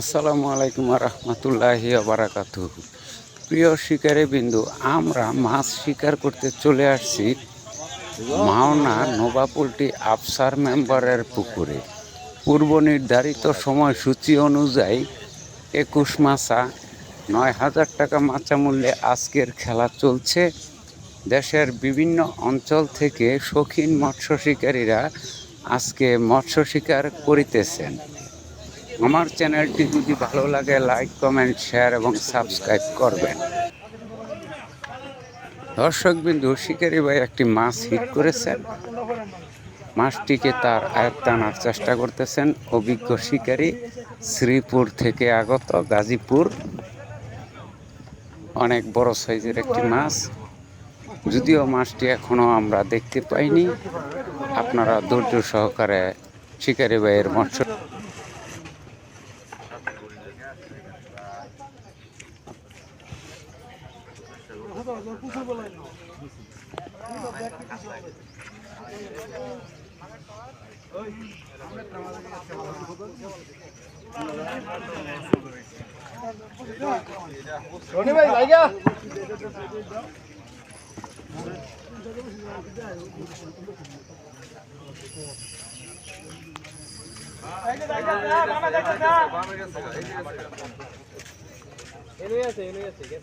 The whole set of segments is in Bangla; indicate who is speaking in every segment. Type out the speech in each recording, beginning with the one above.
Speaker 1: আসসালামু আলাইকুম রহমতুল্লাহি বারাকাতু প্রিয় শিকারী বিন্দু, আমরা মাছ শিকার করতে চলে আসছি মাওনা নোবাপুলটি আফসার মেম্বারের পুকুরে। পূর্ব নির্ধারিত সময়সূচি অনুযায়ী একুশ মাসা নয় হাজার টাকা মাচা মূল্যে আজকের খেলা চলছে। দেশের বিভিন্ন অঞ্চল থেকে শৌখিন মৎস্য শিকারীরা আজকে মৎস্য শিকার করিতেছেন। আমার চ্যানেলটি যদি ভালো লাগে লাইক কমেন্ট শেয়ার এবং সাবস্ক্রাইব করবেন। দর্শকবিন্দু শিকারি ভাই একটি মাছ হিট করেছেন। মাছটিকে তার আয়ত্ত আনার চেষ্টা করতেছেন। অভিজ্ঞ শিকারী শ্রীপুর থেকে আগত গাজীপুর। অনেক বড় সাইজের একটি মাছ। যদিও মাছটি এখনও আমরা দেখতে পাইনি, আপনারা ধৈর্য সহকারে শিকারি ভাইয়ের মৎস্য
Speaker 2: রনি ভাই লাগা কালা আছে এনে বাবে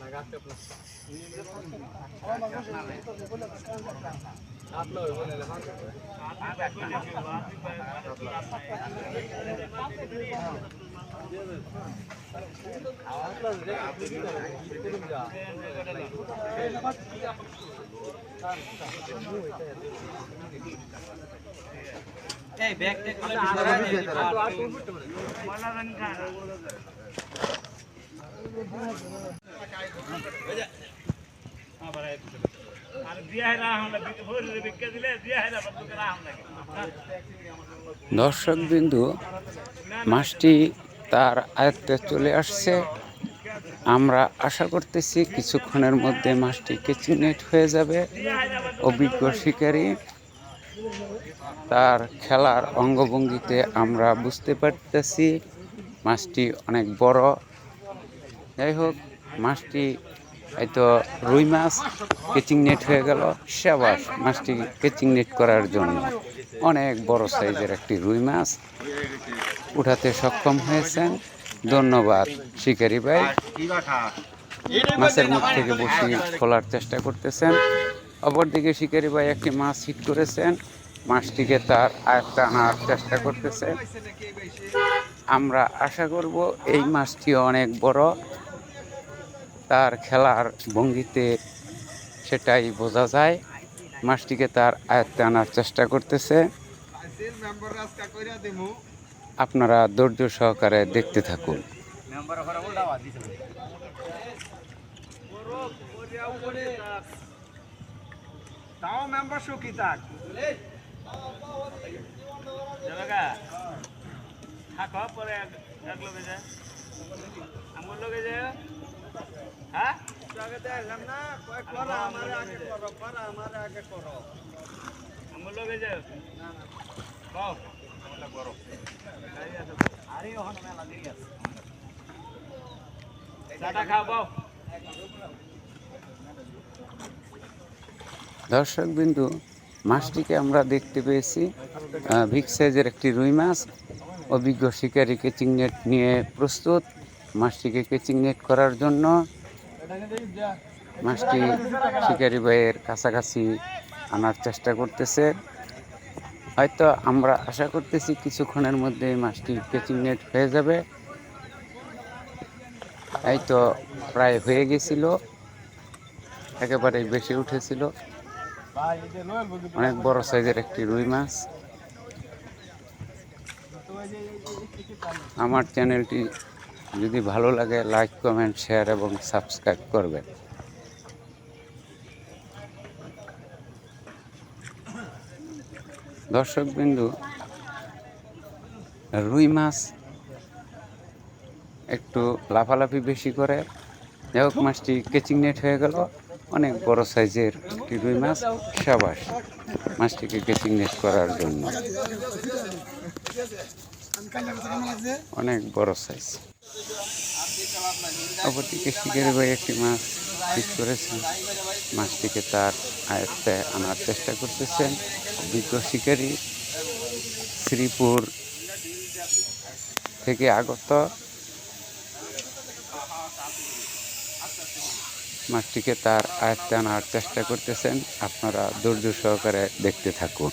Speaker 2: এটা ইনশাআল্লাহ ভাই ভাই সেটার কো বললা
Speaker 1: দর্শক বিন্দু মাছটি তার আয়ত্তে চলে আসছে। আমরা আশা করতেছি কিছুক্ষণের মধ্যে মাছটি কেচিনেট হয়ে যাবে। অভিজ্ঞ শিকারী, তার খেলার অঙ্গভঙ্গিতে আমরা বুঝতে পারতেছি মাছটি অনেক বড়। যাই হোক মাছটি হয়তো রুই মাছ কেচিং নেট হয়ে গেল। সাবাস মাছটি কেচিং নেট করার জন্য। অনেক বড় সাইজের একটি রুই মাছ উঠাতে সক্ষম হয়েছেন। ধন্যবাদ, শিকারি ভাই। মাছের মুখ থেকে বসি খোলার চেষ্টা করতেছেন। অপরদিকে শিকারি ভাই একটি মাছ হিট করেছেন। মাছটিকে তার আয়ত্তে আনার চেষ্টা করতেছে। আমরা আশা করব এই মাছটি অনেক বড়। তার খেলার ভঙ্গিতে সেটাই বোঝা যায়। মাছটিকে তার আয়ত্তে আনার চেষ্টা করতেছে। আপনারা ধৈর্য সহকারে দেখতে থাকুন।
Speaker 2: থাক পরে এক যায় আমার যায় হ্যাঁ?
Speaker 1: দর্শক বিন্দু, মাছটিকে আমরা দেখতে পেয়েছি বিগ সাইজের একটি রুই মাছ। অভিজ্ঞ শিকারী কেচিং নেট নিয়ে প্রস্তুত। মাছটিকে কেচিং নেট করার জন্য মাছটি শিকারি ভাইয়ের কাছাকাছি আনার চেষ্টা করতেছে। হয়তো আমরা আশা করতেছি কিছুক্ষণের মধ্যে মাছটি কেচিং নেট হয়ে যাবে। এই তো প্রায় হয়ে গেছিল। একেবারে বেশি উঠেছিল। অনেক বড় সাইজের একটি রুই মাছ। আমার চ্যানেলটি যদি ভালো লাগে লাইক কমেন্ট শেয়ার এবং সাবস্ক্রাইব করবেন। দর্শক বিন্দু রুই মাছ একটু লাফালাফি বেশি করে। যাই হোক মাছটি কেচিং নেট হয়ে গেল। অনেক বড় সাইজের একটি রুই মাছ, সাবাস। মাছটিকে কেচিং নেট করার জন্য। অনেক বড় সাইজ অপরদিকে শিকারি ভাই একটি মাছ ঠিক করেছেন মাছটিকে তার আয়ত্তে আনার চেষ্টা করতেছেন। অভিজ্ঞ শিকারী শ্রীপুর থেকে আগত মাছটিকে তার আয়ত্তে আনার চেষ্টা করতেছেন। আপনারা ধৈর্য সহকারে দেখতে থাকুন।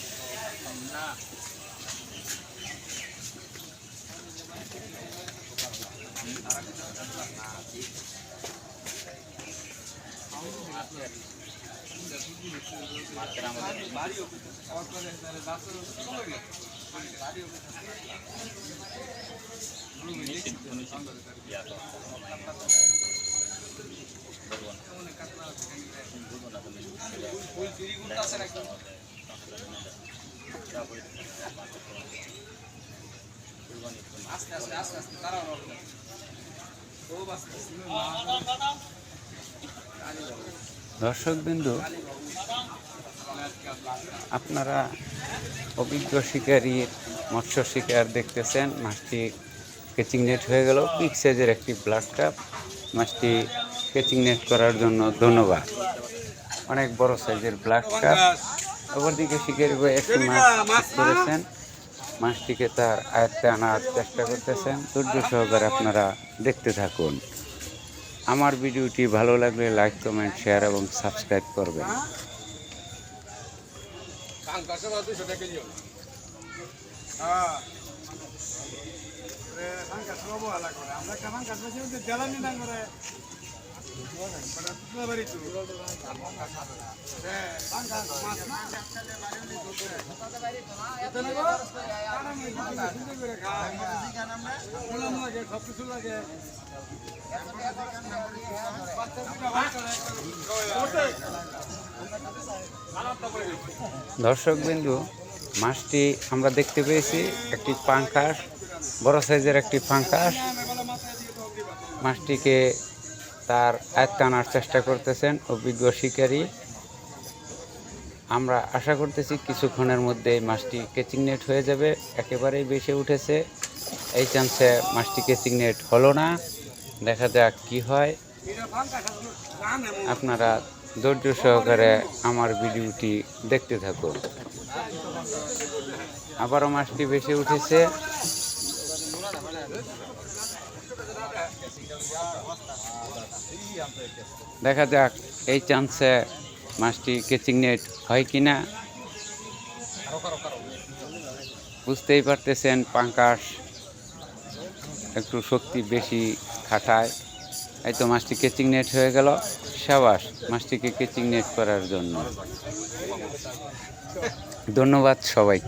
Speaker 1: Gracias. দর্শক বিন্দু আপনারা অভিজ্ঞ শিকারীর মৎস্য শিকার দেখতেছেন, মাছটি কেচিং নেট হয়ে গেল। পিক সাইজের একটি ব্লাড কাপ মাছটি কেচিং নেট করার জন্য ধন্যবাদ। অনেক বড় সাইজের ব্লাড কাপ অপরদিকে শিকারি ভাই একটি মাছ করেছেন মাছটিকে তার আয়ত্তে আনার চেষ্টা করতেছেন। ধৈর্য সহকারে আপনারা দেখতে থাকুন। আমার ভিডিওটি ভালো লাগলে লাইক কমেন্ট শেয়ার এবং সাবস্ক্রাইব করবেন। দর্শক বিন্দু মাছটি আমরা দেখতে পেয়েছি একটি পাঙ্কাস বড় সাইজের একটি ফাঙ্কাস মাছটিকে তার আয়ত্ত আনার চেষ্টা করতেছেন, অভিজ্ঞ শিকারী। আমরা আশা করতেছি কিছুক্ষণের মধ্যে এই মাছটি কেচিং নেট হয়ে যাবে। একেবারেই বেশি উঠেছে। এই চান্সে মাছটি কেচিং নেট হলো না। দেখা যাক কি হয়। আপনারা ধৈর্য সহকারে আমার ভিডিওটি দেখতে থাকুন। আবারও মাছটি বেশি উঠেছে। দেখা যাক, এই চান্সে মাছটি কেচিং নেট হয় কি না বুঝতেই পারতেছেন, পাঙ্কাশ একটু শক্তি বেশি খাটায়। এই তো মাছটি কেচিং নেট হয়ে গেল। সাবাস, মাছটিকে কেচিং নেট করার জন্য। ধন্যবাদ সবাই